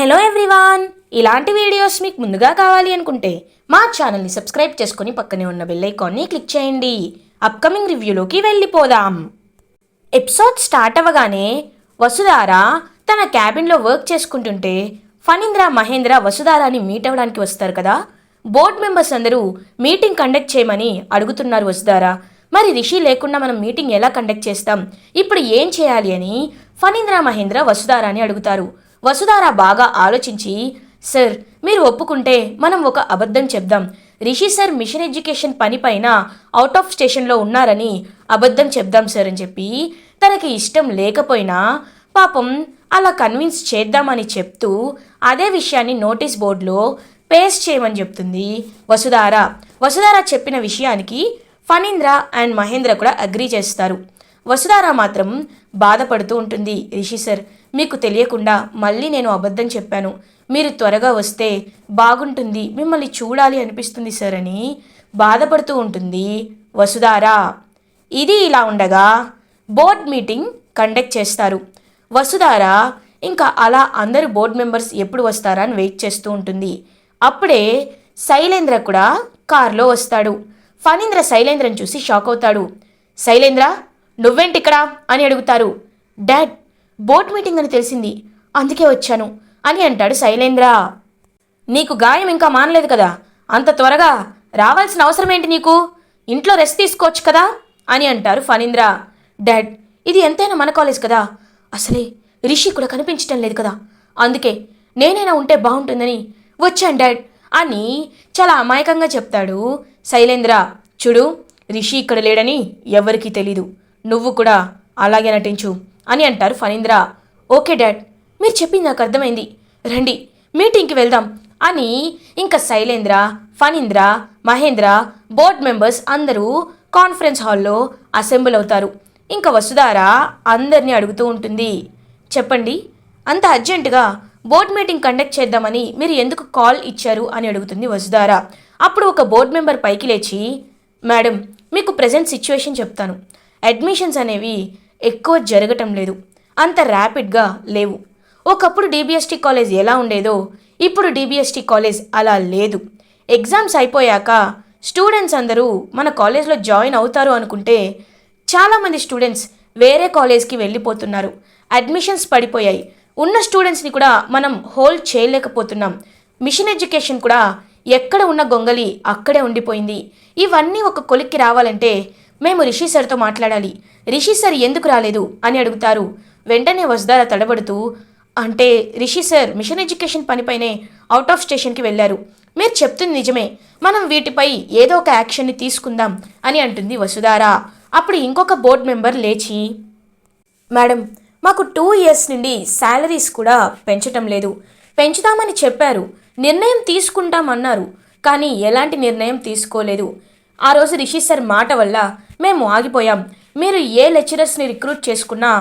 Hello everyone! ఇలాంటి videos మీకు ముందుగా కావాలి అనుకుంటే మా ఛానల్ని సబ్స్క్రైబ్ చేసుకొని పక్కనే ఉన్న బెల్ ఐకాన్ని క్లిక్ చేయండి. అప్కమింగ్ రివ్యూలోకి వెళ్ళిపోదాం. ఎపిసోడ్ స్టార్ట్ అవ్వగానే వసుధార తన క్యాబిన్లో వర్క్ చేసుకుంటుంటే ఫణీంద్ర మహేంద్ర వసుధారాని మీట్ అవ్వడానికి వస్తారు కదా? బోర్డ్ మెంబర్స్ అందరూ మీటింగ్ కండక్ట్ చేయమని అడుగుతున్నారు వసుధార. మరి రిషి లేకుండా మనం మీటింగ్ ఎలా కండక్ట్ చేస్తాం? ఇప్పుడు ఏం చేయాలి అని ఫణీంద్ర మహేంద్ర వసుధారాని అడుగుతారు. వసుధార బాగా ఆలోచించి సార్ మీరు ఒప్పుకుంటే మనం ఒక అబద్ధం చెప్దాం. రిషి సార్ మిషన్ ఎడ్యుకేషన్ పని పైన అవుట్ ఆఫ్ స్టేషన్లో ఉన్నారని అబద్ధం చెప్దాం సార్ అని చెప్పి తనకి ఇష్టం లేకపోయినా పాపం అలా కన్విన్స్ చేద్దామని చెప్తూ అదే విషయాన్ని నోటీస్ బోర్డులో పేస్ట్ చేయమని చెప్తుంది వసుధార. వసుధార చెప్పిన విషయానికి ఫణీంద్ర అండ్ మహేంద్ర కూడా అగ్రీ చేస్తారు. వసుధార మాత్రం బాధపడుతూ ఉంటుంది రిషి సార్. మీకు తెలియకుండా మళ్ళీ నేను అబద్ధం చెప్పాను. మీరు త్వరగా వస్తే బాగుంటుంది. మిమ్మల్ని చూడాలి అనిపిస్తుంది సార్ అని బాధపడుతూ ఉంటుంది. వసుధారా ఇది ఇలా ఉండగా బోర్డ్ మీటింగ్ కండక్ట్ చేస్తారు. వసుధార ఇంకా అలా అందరు బోర్డ్ మెంబర్స్ ఎప్పుడు వస్తారా అని వెయిట్ చేస్తూ ఉంటుంది. అప్పుడే శైలేంద్ర కూడా కారులో వస్తాడు. ఫణీంద్ర శైలేంద్రని చూసి షాక్ అవుతాడు. శైలేంద్ర నువ్వేంటి ఇక్కడ అని అడుగుతారు. డాడ్ బోట్ మీటింగ్ అని తెలిసింది. అందుకే వచ్చాను అని అంటాడు శైలేంద్ర. నీకు గాయం ఇంకా మానలేదు కదా? అంత త్వరగా రావాల్సిన అవసరం ఏంటి నీకు? ఇంట్లో రెస్ట్ తీసుకోవచ్చు కదా? అని అంటారు ఫణీంద్ర. డాడ్ ఇది ఎంతైనా మన కాలేజ్ కదా? అసలే రిషి కూడా కనిపించటం లేదు కదా? అందుకే నేనైనా ఉంటే బాగుంటుందని వచ్చాను డాడ్ అని చాలా అమాయకంగా చెప్తాడు శైలేంద్ర. చూడు రిషి ఇక్కడ లేడని ఎవరికీ తెలీదు. నువ్వు కూడా అలాగే నటించు. అని అంటారు ఫణీంద్ర. ఓకే డాడ్ మీరు చెప్పింది నాకు అర్థమైంది. రండి మీటింగ్కి వెళ్దాం అని ఇంకా శైలేంద్ర ఫణీంద్ర మహేంద్ర బోర్డ్ మెంబర్స్ అందరూ కాన్ఫరెన్స్ హాల్లో అసెంబ్ల్ అవుతారు. ఇంకా వసుధార అందరినీ అడుగుతూ ఉంటుంది. చెప్పండి అంత అర్జెంటుగా బోర్డ్ మీటింగ్ కండక్ట్ చేద్దామని మీరు ఎందుకు కాల్ ఇచ్చారు అని అడుగుతుంది వసుధార. అప్పుడు ఒక బోర్డ్ మెంబర్ పైకి లేచి మేడం మీకు ప్రజెంట్ సిచ్యువేషన్ చెప్తాను. అడ్మిషన్స్ అనేవి ఎక్కువ జరగటం లేదు. అంత ర్యాపిడ్గా లేవు. ఒకప్పుడు డీబీఎస్టీ కాలేజ్ ఎలా ఉండేదో ఇప్పుడు డీబీఎస్టీ కాలేజ్ అలా లేదు. ఎగ్జామ్స్ అయిపోయాక స్టూడెంట్స్ అందరూ మన కాలేజ్లో జాయిన్ అవుతారు అనుకుంటే చాలామంది స్టూడెంట్స్ వేరే కాలేజ్కి వెళ్ళిపోతున్నారు. అడ్మిషన్స్ పడిపోయాయి. ఉన్న స్టూడెంట్స్ని కూడా మనం హోల్డ్ చేయలేకపోతున్నాం. మిషన్ ఎడ్యుకేషన్ కూడా ఎక్కడ ఉన్న గొంగలి అక్కడే ఉండిపోయింది. ఇవన్నీ ఒక కొలిక్కి రావాలంటే మేము రిషి సార్తో మాట్లాడాలి. రిషి సార్ ఎందుకు రాలేదు? అని అడుగుతారు. వెంటనే వసుధార తడబడుతూ అంటే రిషి సార్ మిషన్ ఎడ్యుకేషన్ పనిపైనే అవుట్ ఆఫ్ స్టేషన్కి వెళ్ళారు. మీరు చెప్తుంది నిజమే. మనం వీటిపై ఏదో ఒక యాక్షన్ని తీసుకుందాం అని అంటుంది వసుధార. అప్పుడు ఇంకొక బోర్డు మెంబర్ లేచి మేడం మాకు టూ ఇయర్స్ నుండి శాలరీస్ కూడా పెంచటం లేదు. పెంచుదామని చెప్పారు. నిర్ణయం తీసుకుంటామన్నారు. కానీ ఎలాంటి నిర్ణయం తీసుకోలేదు. ఆ రోజు రిషి సార్ మాట వల్ల మేము ఆగిపోయాం. మీరు ఏ లెక్చరర్స్ని రిక్రూట్ చేసుకున్నా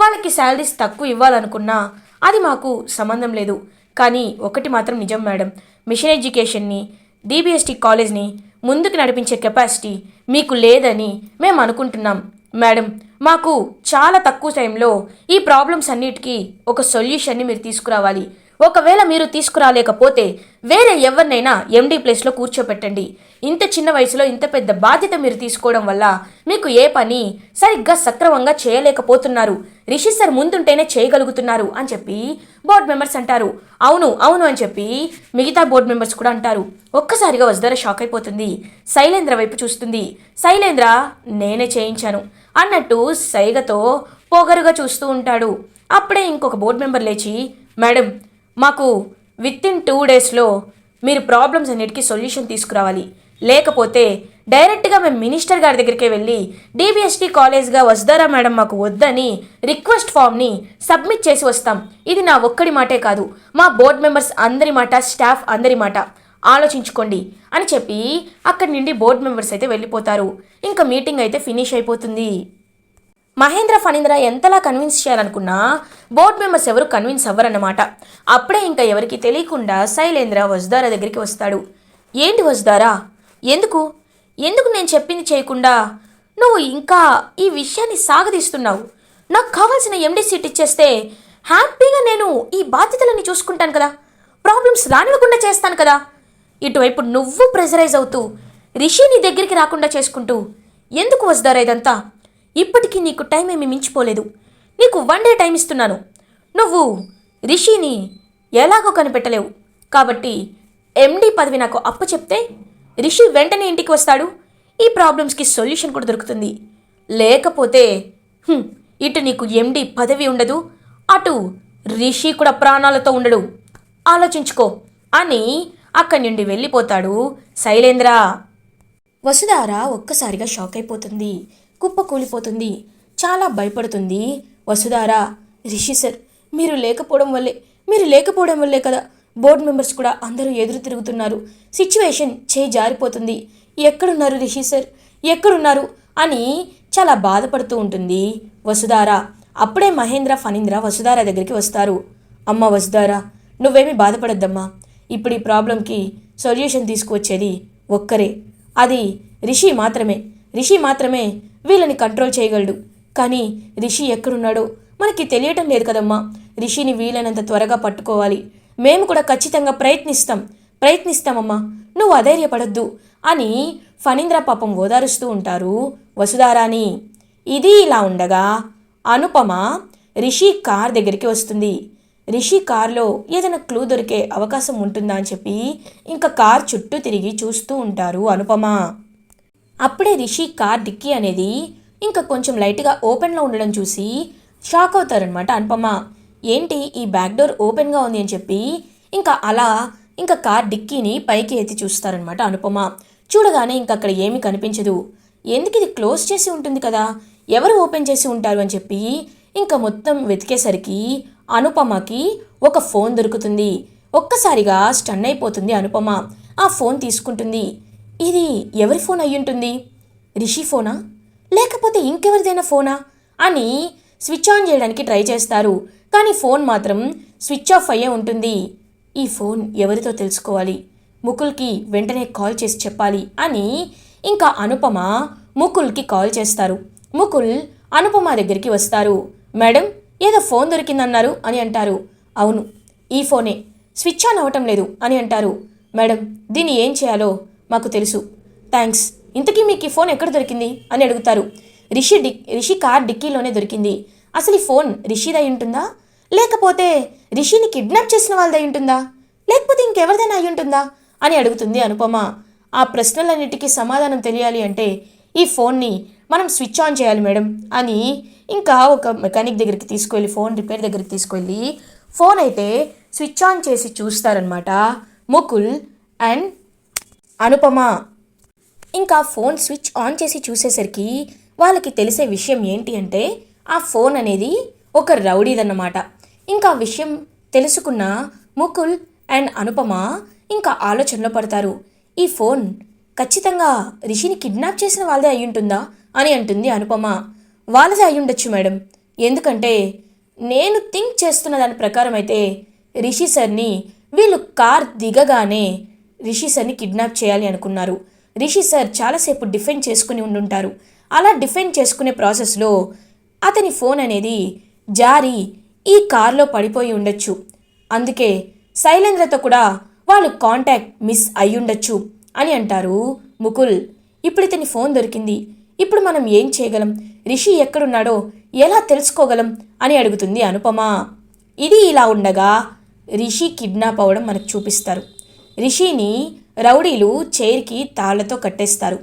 వాళ్ళకి శాలరీస్ తక్కువ ఇవ్వాలనుకున్నా అది మాకు సంబంధం లేదు. కానీ ఒకటి మాత్రం నిజం మేడం. మిషన్ ఎడ్యుకేషన్ని డీబీఎస్టీ కాలేజ్ని ముందుకు నడిపించే కెపాసిటీ మీకు లేదని మేము అనుకుంటున్నాం. మేడం మాకు చాలా తక్కువ టైంలో ఈ ప్రాబ్లమ్స్ అన్నిటికీ ఒక సొల్యూషన్ని మీరు తీసుకురావాలి. ఒకవేళ మీరు తీసుకురాలేకపోతే వేరే ఎవరినైనా ఎండీ ప్లేస్లో కూర్చోపెట్టండి. ఇంత చిన్న వయసులో ఇంత పెద్ద బాధ్యత మీరు తీసుకోవడం వల్ల మీకు ఏ పని సరిగ్గా సక్రమంగా చేయలేకపోతున్నారు. రిషి సార్ ముందుంటేనే చేయగలుగుతున్నారు అని చెప్పి బోర్డ్ మెంబర్స్ అంటారు. అవును అవును అని చెప్పి మిగతా బోర్డ్ మెంబర్స్ కూడా అంటారు. ఒక్కసారిగా వసుధర షాక్ అయిపోతుంది. శైలేంద్ర వైపు చూస్తుంది. శైలేంద్ర నేనే చేయించాను అన్నట్టు సైగతో పొగరుగా చూస్తూ ఉంటాడు. అప్పుడే ఇంకొక బోర్డు మెంబర్ లేచి మేడం మాకు విత్ ఇన్ టూ డేస్లో మీరు ప్రాబ్లమ్స్ అన్నిటికీ సొల్యూషన్ తీసుకురావాలి. లేకపోతే డైరెక్ట్గా మేము మినిస్టర్ గారి దగ్గరికి వెళ్ళి డీబీఎస్టీ కాలేజ్గా వస్తారా మేడం మాకు వద్దని రిక్వెస్ట్ ఫామ్ని సబ్మిట్ చేసి వస్తాం. ఇది నా ఒక్కడి మాటే కాదు మా బోర్డ్ మెంబర్స్ అందరి మాట స్టాఫ్ అందరి మాట. ఆలోచించుకోండి అని చెప్పి అక్కడి నుండి బోర్డ్ మెంబర్స్ అయితే వెళ్ళిపోతారు. ఇంకా మీటింగ్ అయితే ఫినిష్ అయిపోతుంది. మహేంద్ర ఫణీంద్ర ఎంతలా కన్విన్స్ చేయాలనుకున్నా బోర్డ్ మెంబర్స్ ఎవరు కన్విన్స్ అవ్వరన్నమాట. అప్పుడే ఇంకా ఎవరికి తెలియకుండా శైలేంద్ర వసుధార దగ్గరికి వస్తాడు. ఏంటి వసుధారా? ఎందుకు? ఎందుకు నేను చెప్పింది చేయకుండా నువ్వు ఇంకా ఈ విషయాన్ని సాగదీస్తున్నావు? నాకు కావాల్సిన ఎండి సీట్ ఇచ్చేస్తే హ్యాపీగా నేను ఈ బాధ్యతలన్నీ చూసుకుంటాను కదా. ప్రాబ్లమ్స్ రానివ్వకుండా చేస్తాను కదా. ఇటువైపు నువ్వు ప్రెజరైజ్ అవుతూ రిషి నీ దగ్గరికి రాకుండా చేసుకుంటూ ఎందుకు వస్తారా ఇదంతా? ఇప్పటికీ నీకు టైం ఏమి మించిపోలేదు. నీకు వన్ డే టైం ఇస్తున్నాను. నువ్వు రిషిని ఎలాగో కనిపెట్టలేవు. కాబట్టి ఎండి పదవి నాకు అప్పు చెప్తే రిషి వెంటనే ఇంటికి వస్తాడు. ఈ ప్రాబ్లమ్స్కి సొల్యూషన్ కూడా దొరుకుతుంది. లేకపోతే ఇటు నీకు ఎండి పదవి ఉండదు. అటు రిషి కూడా ప్రాణాలతో ఉండడు. ఆలోచించుకో. అని అక్కడి నుండి వెళ్ళిపోతాడు శైలేంద్ర. వసుధార ఒక్కసారిగా షాక్ అయిపోతుంది. కుప్ప కూలిపోతుంది. చాలా భయపడుతుంది. వసుధారా రిషి సార్ మీరు లేకపోవడం వల్లే మీరు లేకపోవడం వల్లే కదా బోర్డు మెంబర్స్ కూడా అందరూ ఎదురు తిరుగుతున్నారు. సిచ్యువేషన్ చేయి జారిపోతుంది. ఎక్కడున్నారు రిషి సార్? ఎక్కడున్నారు? అని చాలా బాధపడుతూ ఉంటుంది వసుధార. అప్పుడే మహేంద్ర ఫణీంద్ర వసుధార దగ్గరికి వస్తారు. అమ్మ వసుధార నువ్వేమీ బాధపడద్దమ్మా. ఇప్పుడు ఈ ప్రాబ్లంకి సొల్యూషన్ తీసుకువచ్చేది ఒక్కరే. అది రిషి మాత్రమే. రిషి మాత్రమే వీళ్ళని కంట్రోల్ చేయగలడు. కానీ రిషి ఎక్కడున్నాడో మనకి తెలియటం లేదు కదమ్మా. రిషిని వీలైనంత త్వరగా పట్టుకోవాలి. మేము కూడా ఖచ్చితంగా ప్రయత్నిస్తాం. ప్రయత్నిస్తామమ్మా. నువ్వు అధైర్యపడద్దు అని ఫణీంద్ర పాపం ఓదారుస్తూ ఉంటారు వసుధారాని ఇది ఇలా ఉండగా అనుపమ రిషి కార్ దగ్గరికి వస్తుంది. రిషి కార్లో ఏదైనా క్లూ దొరికే అవకాశం ఉంటుందా అని చెప్పి ఇంకా కార్ చుట్టూ తిరిగి చూస్తూ ఉంటారు అనుపమ. అప్పుడే రిషి కార్ డిక్కీ అనేది ఇంకా కొంచెం లైట్గా ఓపెన్లో ఉండడం చూసి షాక్ అవుతారనమాట అనుపమ. ఏంటి ఈ బ్యాక్ డోర్ ఓపెన్గా ఉంది అని చెప్పి ఇంకా అలా ఇంకా కార్ డిక్కీని పైకి ఎత్తి చూస్తారనమాట అనుపమ. చూడగానే ఇంకా అక్కడ ఏమీ కనిపించదు. ఎందుకు ఇది క్లోజ్ చేసి ఉంటుంది కదా? ఎవరు ఓపెన్ చేసి ఉంటారు అని చెప్పి ఇంకా మొత్తం వెతికేసరికి అనుపమకి ఒక ఫోన్ దొరుకుతుంది. ఒక్కసారిగా స్టన్ అయిపోతుంది అనుపమ. ఆ ఫోన్ తీసుకుంటుంది. ఇది ఎవరి ఫోన్ అయ్యుంటుంది? రిషి ఫోనా? లేకపోతే ఇంకెవరిదైనా ఫోనా? అని స్విచ్ ఆన్ చేయడానికి ట్రై చేస్తారు. కానీ ఫోన్ మాత్రం స్విచ్ ఆఫ్ అయ్యే ఉంటుంది. ఈ ఫోన్ ఎవరితో తెలుసుకోవాలి? ముకుల్కి వెంటనే కాల్ చేసి చెప్పాలి అని ఇంకా అనుపమ ముకుల్కి కాల్ చేస్తారు. ముకుల్ అనుపమ దగ్గరికి వస్తారు. మేడం ఏదో ఫోన్ దొరికిందన్నారు అని అంటారు. అవును ఈ ఫోనే. స్విచ్ ఆన్ అవ్వటం లేదు అని అంటారు. మేడం దీన్ని ఏం చేయాలో? మాకు తెలుసు. థ్యాంక్స్ ఇంతకీ మీకు ఈ ఫోన్ ఎక్కడ దొరికింది? అని అడుగుతారు. రిషి డి రిషి కార్ డిక్కీలోనే దొరికింది. అసలు ఈ ఫోన్ రిషిదై ఉంటుందా? లేకపోతే రిషిని కిడ్నాప్ చేసిన వాళ్ళదై ఉంటుందా? లేకపోతే ఇంకెవరిదైనా అయి ఉంటుందా? అని అడుగుతుంది అనుపమ. ఆ ప్రశ్నలన్నిటికీ సమాధానం తెలియాలి అంటే ఈ ఫోన్ని మనం స్విచ్ ఆన్ చేయాలి మేడం అని ఇంకా ఒక మెకానిక్ దగ్గరికి తీసుకెళ్ళి ఫోన్ రిపేర్ దగ్గరికి తీసుకెళ్ళి ఫోన్ అయితే స్విచ్ ఆన్ చేసి చూస్తారనమాట ముకుల్ అండ్ అనుపమ? ఇంకా ఫోన్ స్విచ్ ఆన్ చేసి చూసేసరికి వాళ్ళకి తెలిసే విషయం ఏంటి అంటే ఆ ఫోన్ అనేది ఒక రౌడీదన్నమాట. ఇంకా విషయం తెలుసుకున్న ముకుల్ అండ్ అనుపమ ఇంకా ఆలోచనలో పడతారు. ఈ ఫోన్ ఖచ్చితంగా రిషిని కిడ్నాప్ చేసిన వాళ్ళదే అయ్యుంటుందా అని అంటుంది అనుపమ. వాళ్ళదే అయ్యుండొచ్చు మేడం. ఎందుకంటే నేను థింక్ చేస్తున్న దాని ప్రకారం అయితే రిషి సార్ని వీళ్ళు కార్ దిగగానే రిషి సార్ని కిడ్నాప్ చేయాలి అనుకున్నారు. రిషి సార్ చాలాసేపు డిఫెండ్ చేసుకుని ఉండుంటారు. అలా డిఫెండ్ చేసుకునే ప్రాసెస్లో అతని ఫోన్ అనేది జారి ఈ కారులో పడిపోయి ఉండొచ్చు. అందుకే శైలేంద్రతో కూడా వాళ్ళు కాంటాక్ట్ మిస్ అయ్యుండొచ్చు అని అంటారు ముకుల్. ఇప్పుడు ఇతని ఫోన్ దొరికింది. ఇప్పుడు మనం ఏం చేయగలం? రిషి ఎక్కడున్నాడో ఎలా తెలుసుకోగలం అని అడుగుతుంది అనుపమ. ఇది ఇలా ఉండగా రిషి కిడ్నాప్ అవ్వడం మనకు చూపిస్తారు. రిషిని రౌడీలు చైర్కి తాళ్ళతో కట్టేస్తారు.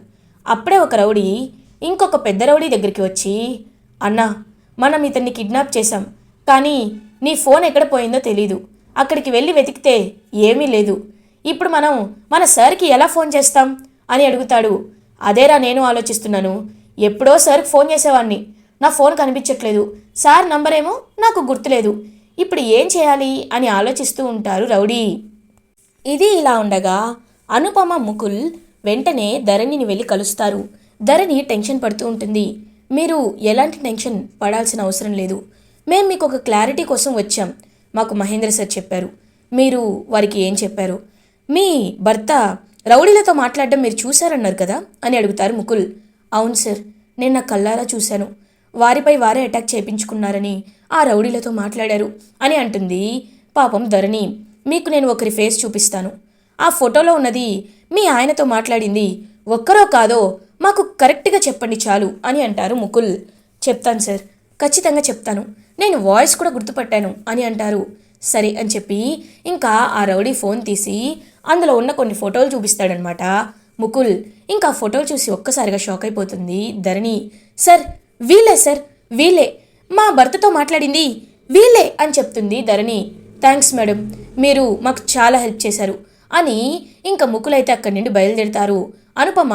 అప్పుడే ఒక రౌడీ ఇంకొక పెద్ద రౌడీ దగ్గరికి వచ్చి అన్నా మనం ఇతన్ని కిడ్నాప్ చేశాం కానీ నీ ఫోన్ ఎక్కడ పోయిందో తెలీదు. అక్కడికి వెళ్ళి వెతికితే ఏమీ లేదు. ఇప్పుడు మనం మన సార్కి ఎలా ఫోన్ చేస్తాం? అని అడుగుతాడు. అదేరా నేను ఆలోచిస్తున్నాను. ఎప్పుడో సార్కి ఫోన్ చేసేవాడిని నా ఫోన్ కనిపించట్లేదు. సార్ నంబరేమో నాకు గుర్తులేదు. ఇప్పుడు ఏం చేయాలి? అని ఆలోచిస్తూ ఉంటారు రౌడీ. ఇది ఇలా ఉండగా అనుపమ ముకుల్ వెంటనే ధరణిని వెళ్ళి కలుస్తారు. ధరణి టెన్షన్ పడుతూ ఉంటుంది. మీరు ఎలాంటి టెన్షన్ పడాల్సిన అవసరం లేదు. మేము మీకు ఒక క్లారిటీ కోసం వచ్చాం మాకు మహేంద్ర సార్ చెప్పారు. మీరు వారికి ఏం చెప్పారు? మీ భర్త రౌడీలతో మాట్లాడడం మీరు చూశారన్నారు కదా? అని అడుగుతారు ముకుల్. అవును సార్ నేను నా కళ్ళారా చూశాను. వారిపై వారే అటాక్ చేయించుకున్నారని ఆ రౌడీలతో మాట్లాడారు అని అంటుంది పాపం ధరణి. మీకు నేను ఒకరి ఫేస్ చూపిస్తాను. ఆ ఫోటోలో ఉన్నది మీ ఆయనతో మాట్లాడింది. ఒక్కరో కాదో మాకు కరెక్ట్గా చెప్పండి చాలు అని అంటారు ముకుల్. చెప్తాను సార్ ఖచ్చితంగా చెప్తాను. నేను వాయిస్ కూడా గుర్తుపట్టాను అని అంటారు. సరే అని చెప్పి ఇంకా ఆ రౌడీ ఫోన్ తీసి అందులో ఉన్న కొన్ని ఫోటోలు చూపిస్తాడనమాట. ముకుల్ ఇంకా ఫోటోలు చూసి ఒక్కసారిగా షాక్ అయిపోతుంది ధరణి. సార్ వీలే సార్ వీలే మా భర్తతో మాట్లాడింది వీలే అని చెప్తుంది ధరణి. Thanks madam. మీరు మాకు చాలా హెల్ప్ చేశారు. అని ఇంకా ముకులైతే అక్కడి నుండి బయలుదేరుతారు. అనుపమ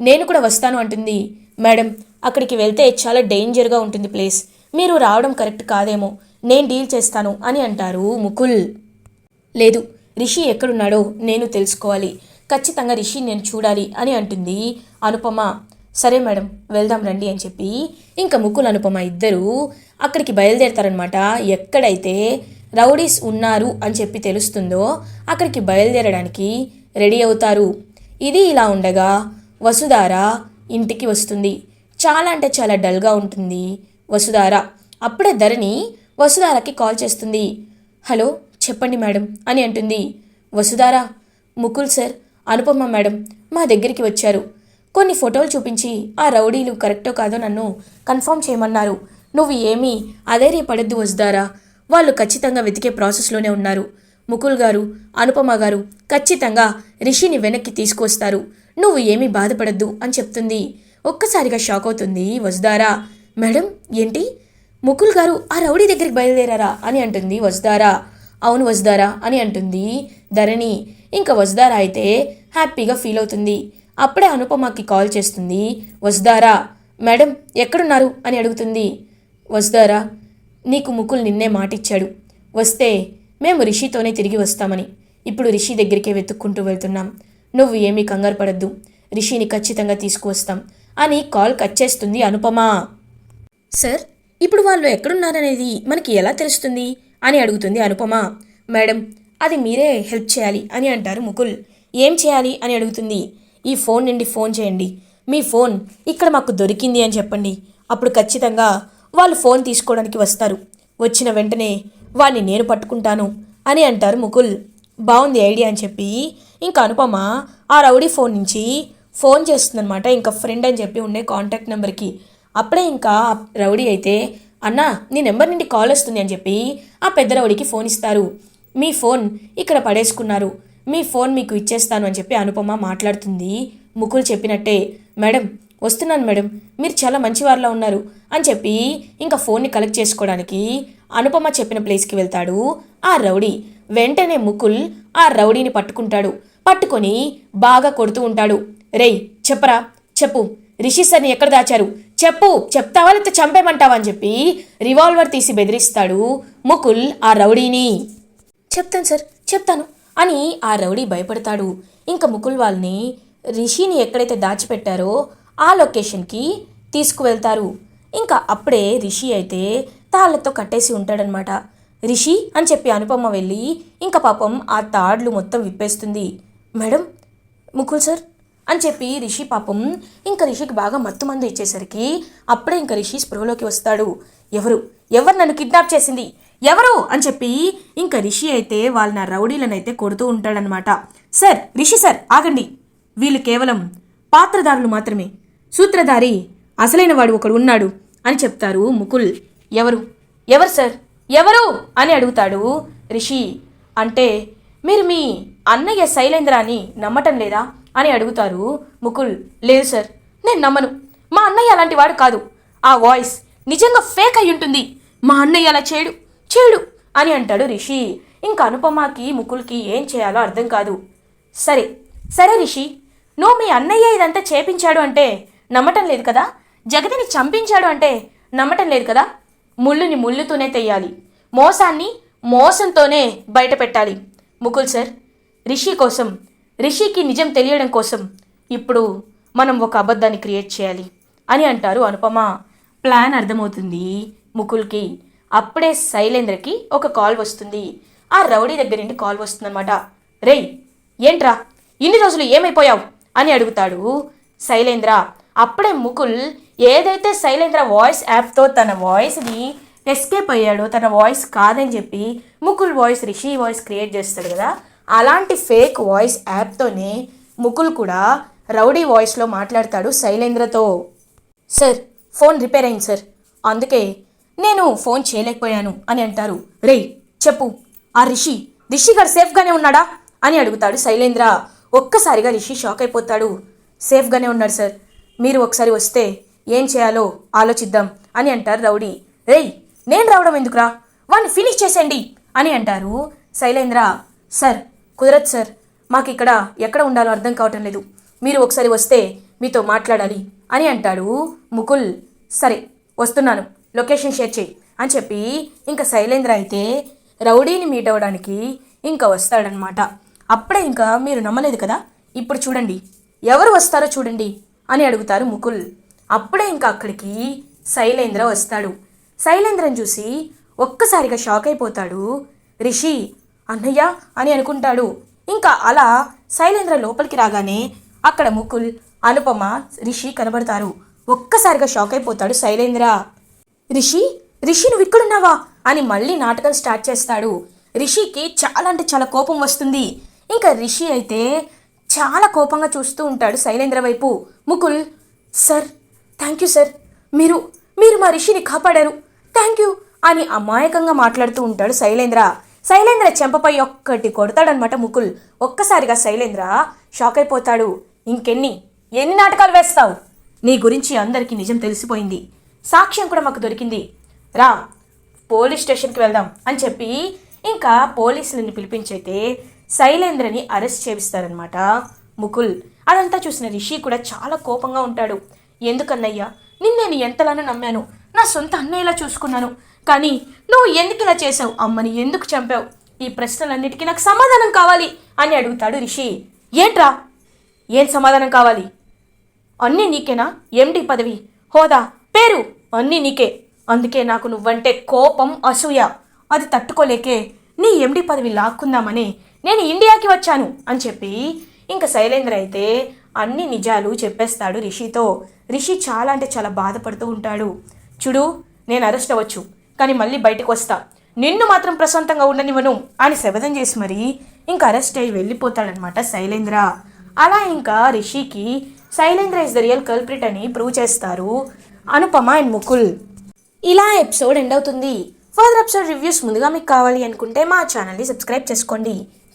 నేను కూడా వస్తాను అంటుంది. మేడం అక్కడికి వెళ్తే చాలా డేంజర్గా ఉంటుంది ప్లేస్. మీరు రావడం కరెక్ట్ కాదేమో. నేను డీల్ చేస్తాను అని అంటారు ముకుల్. లేదు రిషి ఎక్కడున్నాడో నేను తెలుసుకోవాలి. ఖచ్చితంగా రిషి నేను చూడాలి అని అంటుంది అనుపమ. సరే మేడం వెళ్దాం రండి అని చెప్పి ఇంకా ముకుల్ అనుపమ ఇద్దరు అక్కడికి బయలుదేరతారనమాట ఎక్కడైతే రౌడీస్ ఉన్నారు అని చెప్పి తెలుస్తుందో అక్కడికి బయలుదేరడానికి రెడీ అవుతారు. ఇది ఇలా ఉండగా వసుధార ఇంటికి వస్తుంది. చాలా అంటే చాలా డల్గా ఉంటుంది వసుధార. అప్పుడే ధరణి వసుధారకి కాల్ చేస్తుంది. హలో చెప్పండి మేడం అని అంటుంది. వసుధార ముకుల్ సార్ అనుపమ మేడం మా దగ్గరికి వచ్చారు. కొన్ని ఫోటోలు చూపించి ఆ రౌడీలు కరెక్టో కాదో నన్ను కన్ఫర్మ్ చేయమన్నారు. నువ్వు ఏమీ అధైర్యపడద్దు వసుధారా. వాళ్ళు ఖచ్చితంగా వెతికే ప్రాసెస్లోనే ఉన్నారు. ముకుల్ గారు అనుపమ గారు ఖచ్చితంగా రిషిని వెనక్కి తీసుకొస్తారు నువ్వు ఏమీ బాధపడద్దు అని చెప్తుంది. ఒక్కసారిగా షాక్ అవుతుంది. వసుధారా మేడం ఏంటి? ముకుల్ గారు ఆ రౌడీ దగ్గరికి బయలుదేరారా అని అంటుంది వసుధారా. అవును వసుధారా అని అంటుంది ధరణి. ఇంకా వసుధారా అయితే హ్యాపీగా ఫీల్ అవుతుంది. అప్పుడే అనుపమకి కాల్ చేస్తుంది వసుధారా. మేడం ఎక్కడున్నారు? అని అడుగుతుంది వసుధారా. నీకు ముకుల్ నిన్నే మాటిచ్చాడు. వస్తే మేము రిషితోనే తిరిగి వస్తామని. ఇప్పుడు రిషి దగ్గరికే వెతుక్కుంటూ వెళ్తున్నాం. నువ్వు ఏమీ కంగారు పడద్దు. రిషిని ఖచ్చితంగా తీసుకువస్తాం. అని కాల్ కట్ చేస్తుంది అనుపమ. సార్ ఇప్పుడు వాళ్ళు ఎక్కడున్నారనేది మనకి ఎలా తెలుస్తుంది? అని అడుగుతుంది అనుపమ. మేడం అది మీరే హెల్ప్ చేయాలి అని అంటారు ముకుల్. ఏం చేయాలి అని అడుగుతుంది. ఈ ఫోన్ నుండి ఫోన్ చేయండి. మీ ఫోన్ ఇక్కడ మాకు దొరికింది అని చెప్పండి. అప్పుడు ఖచ్చితంగా వాళ్ళు ఫోన్ తీసుకోవడానికి వస్తారు. వచ్చిన వెంటనే వాడిని నేను పట్టుకుంటాను అని అంటారు ముకుల్. బాగుంది ఐడియా అని చెప్పి ఇంకా అనుపమ ఆ రౌడీ ఫోన్ నుంచి ఫోన్ చేస్తుందనమాట ఇంకా ఫ్రెండ్ అని చెప్పి ఉండే కాంటాక్ట్ నెంబర్కి. అప్పుడే ఇంకా రౌడీ అయితే అన్నా నీ నెంబర్ నుండి కాల్ వస్తుంది అని చెప్పి ఆ పెద్ద రౌడీకి ఫోన్ ఇస్తారు. మీ ఫోన్ ఇక్కడ పడేసుకున్నారు మీ ఫోన్ మీకు ఇచ్చేస్తాను అని చెప్పి అనుపమ మాట్లాడుతుంది ముకుల్ చెప్పినట్టే. మేడం వస్తున్నాను మేడం. మీరు చాలా మంచివారిలా ఉన్నారు అని చెప్పి ఇంకా ఫోన్ని కలెక్ట్ చేసుకోవడానికి అనుపమ చెప్పిన ప్లేస్కి వెళ్తాడు. ఆ రౌడీ వెంటనే ముకుల్ ఆ రౌడీని పట్టుకుంటాడు. పట్టుకొని బాగా కొడుతూ ఉంటాడు. రేయ్ చెప్పరా చెప్పు. రిషి సార్ని ఎక్కడ దాచారు? చెప్పు చెప్తావా లేకపోతే చంపేమంటావా అని చెప్పి రివాల్వర్ తీసి బెదిరిస్తాడు ముకుల్ ఆ రౌడీని. చెప్తాను సార్ చెప్తాను అని ఆ రౌడీ భయపడతాడు. ఇంకా ముకుల్ వాళ్ళని రిషిని ఎక్కడైతే దాచిపెట్టారో ఆ లొకేషన్కి తీసుకువెళ్తారు. ఇంకా అప్పుడే రిషి అయితే తాళ్ళతో కట్టేసి ఉంటాడనమాట రిషి అని చెప్పి అనుపమ్మ వెళ్ళి ఇంకా పాపం ఆ తాడ్లు మొత్తం విప్పేస్తుంది. మేడం ముకుల్ సార్ అని చెప్పి రిషి పాపం ఇంకా రిషికి బాగా మత్తు మందు ఇచ్చేసరికి అప్పుడే ఇంకా రిషి స్పృహలోకి వస్తాడు. ఎవరు? ఎవరు నన్ను కిడ్నాప్ చేసింది? ఎవరు? అని చెప్పి ఇంకా రిషి అయితే వాళ్ళ నా అయితే కొడుతూ ఉంటాడనమాట సార్ రిషి సార్ ఆగండి. వీళ్ళు కేవలం పాత్రదారులు మాత్రమే. సూత్రధారి అసలైన వాడు ఒకడు ఉన్నాడు అని చెప్తారు ముకుల్. ఎవరు? ఎవరు సార్? ఎవరు? అని అడుగుతాడు రిషి. అంటే మీరు మీ అన్నయ్య శైలేంద్ర అని నమ్మటం లేదా? అని అడుగుతారు ముకుల్. లేదు సార్ నేను నమ్మను. మా అన్నయ్య అలాంటి వాడు కాదు. ఆ వాయిస్ నిజంగా ఫేక్ అయి ఉంటుంది. మా అన్నయ్య అలా చేయడు. చేయడు అని అంటాడు రిషి. ఇంకా అనుపమకి ముకుల్కి ఏం చేయాలో అర్థం కాదు. సరే సరే రిషి. నువ్వు మీ అన్నయ్య ఇదంతా చేపించాడు అంటే నమ్మటం లేదు కదా? జగతిని చంపించాడు అంటే నమ్మటం లేదు కదా? ముళ్ళుని ముళ్ళుతోనే తెయ్యాలి. మోసాన్ని మోసంతోనే బయట పెట్టాలి. ముకుల్ సార్ రిషి కోసం రిషికి నిజం తెలియడం కోసం ఇప్పుడు మనం ఒక అబద్ధాన్ని క్రియేట్ చేయాలి అని అంటారు అనుపమ. ప్లాన్ అర్థమవుతుంది ముకుల్కి. అప్పుడే శైలేంద్రకి ఒక కాల్ వస్తుంది. ఆ రౌడీ దగ్గర నుండి కాల్ వస్తుందన్నమాట. రేయ్ ఏంట్రా? ఇన్ని రోజులు ఏమైపోయావు? అని అడుగుతాడు శైలేంద్ర. అప్పుడే ముకుల్ ఏదైతే శైలేంద్ర వాయిస్ యాప్తో తన వాయిస్ని ఎస్కేప్ అయ్యాడో తన వాయిస్ కాదని చెప్పి Mukul voice Rishi voice create చేస్తాడు కదా అలాంటి ఫేక్ వాయిస్ యాప్తోనే ముకుల్ కూడా రౌడీ వాయిస్లో మాట్లాడతాడు శైలేంద్రతో. సార్ ఫోన్ రిపేర్ అయింది సార్. అందుకే నేను ఫోన్ చేయలేకపోయాను అని అంటారు. రేయ్ చెప్పు. ఆ రిషి రిషి గారు సేఫ్గానే ఉన్నాడా? అని అడుగుతాడు శైలేంద్ర. ఒక్కసారిగా రిషి షాక్ అయిపోతాడు. సేఫ్గానే ఉన్నాడు సార్. మీరు ఒకసారి వస్తే ఏం చేయాలో ఆలోచిద్దాం అని అంటారు రౌడీ. రేయ్ నేను రావడం ఎందుకురా? వాడిని ఫినిష్ చేసేయండి అని అంటారు శైలేంద్ర. సార్ కుదరదు సార్. మాకు ఇక్కడ ఎక్కడ ఉండాలో అర్థం కావటం లేదు. మీరు ఒకసారి వస్తే మీతో మాట్లాడాలి అని అంటాడు ముకుల్. సరే వస్తున్నాను. లొకేషన్ షేర్ చేయి అని చెప్పి ఇంకా శైలేంద్ర అయితే రౌడీని మీట్ అవ్వడానికి ఇంకా వస్తాడనమాట అప్పుడే ఇంకా మీరు నమ్మలేదు కదా? ఇప్పుడు చూడండి. ఎవరు వస్తారో చూడండి. అని అడుగుతారు ముకుల్. అప్పుడే ఇంకా అక్కడికి శైలేంద్ర వస్తాడు. శైలేంద్రని చూసి ఒక్కసారిగా షాక్ అయిపోతాడు. రిషి అన్నయ్య అని అనుకుంటాడు. ఇంకా అలా శైలేంద్ర లోపలికి రాగానే అక్కడ ముకుల్ అనుపమ రిషి కనబడతారు. ఒక్కసారిగా షాక్ అయిపోతాడు శైలేంద్ర. రిషి రిషి నువ్వు ఇక్కడున్నావా? అని మళ్ళీ నాటకం స్టార్ట్ చేస్తాడు. రిషికి చాలా అంటే చాలా కోపం వస్తుంది. ఇంకా రిషి అయితే చాలా కోపంగా చూస్తూ ఉంటాడు శైలేంద్ర వైపు. Mukul sir thank you sir. మీరు మీరు మా రిషిని కాపాడారు. థ్యాంక్ యూ అని అమాయకంగా మాట్లాడుతూ ఉంటాడు శైలేంద్ర. శైలేంద్ర చెంపపై ఒక్కటి కొడతాడనమాట ముకుల్. ఒక్కసారిగా శైలేంద్ర షాక్ అయిపోతాడు. ఇంకెన్ని? ఎన్ని నాటకాలు వేస్తావు? నీ గురించి అందరికీ నిజం తెలిసిపోయింది. సాక్ష్యం కూడా మాకు దొరికింది. రా పోలీస్ స్టేషన్కి వెళ్దాం అని చెప్పి ఇంకా పోలీసులని పిలిపించైతే శైలేంద్రని అరెస్ట్ చేపిస్తారనమాట ముకుల్. అదంతా చూసిన రిషి కూడా చాలా కోపంగా ఉంటాడు. ఎందుకన్నయ్యా? నిన్ను నేను ఎంతలానో నమ్మాను. నా సొంత అన్నయ్యలా చూసుకున్నాను. కానీ నువ్వు ఎందుకు ఇలా చేసావు అమ్మని ఎందుకు చంపావు? ఈ ప్రశ్నలన్నిటికీ నాకు సమాధానం కావాలి అని అడుగుతాడు రిషి. ఏంట్రా? ఏం సమాధానం కావాలి? అన్నీ నీకేనా? ఎండి పదవి. హోదా. పేరు? అన్నీ నీకే. అందుకే నాకు నువ్వంటే కోపం అసూయ. అది తట్టుకోలేకే. నీ ఎండి పదవి లాక్కుందామని నేను ఇండియాకి వచ్చాను అని చెప్పి ఇంకా శైలేంద్ర అయితే అన్ని నిజాలు చెప్పేస్తాడు రిషితో. రిషి చాలా అంటే చాలా బాధపడుతూ ఉంటాడు. చూడు నేను అరెస్ట్ అవ్వచ్చు కానీ మళ్ళీ బయటకు వస్తా. నిన్ను మాత్రం ప్రశాంతంగా ఉండనివ్వను అని శబదం చేసి మరి ఇంకా అరెస్ట్ అయ్యి వెళ్ళిపోతాడనమాట శైలేంద్ర. అలా ఇంకా రిషికి Shailendra is the real culprit అని ప్రూవ్ చేస్తారు అనుపమ అండ్ ముకుల్. ఇలా ఎపిసోడ్ ఎండ్ అవుతుంది. ఫర్దర్ ఎపిసోడ్ రివ్యూస్ ముందుగా మీకు కావాలి అనుకుంటే మా ఛానల్ని సబ్స్క్రైబ్ చేసుకోండి.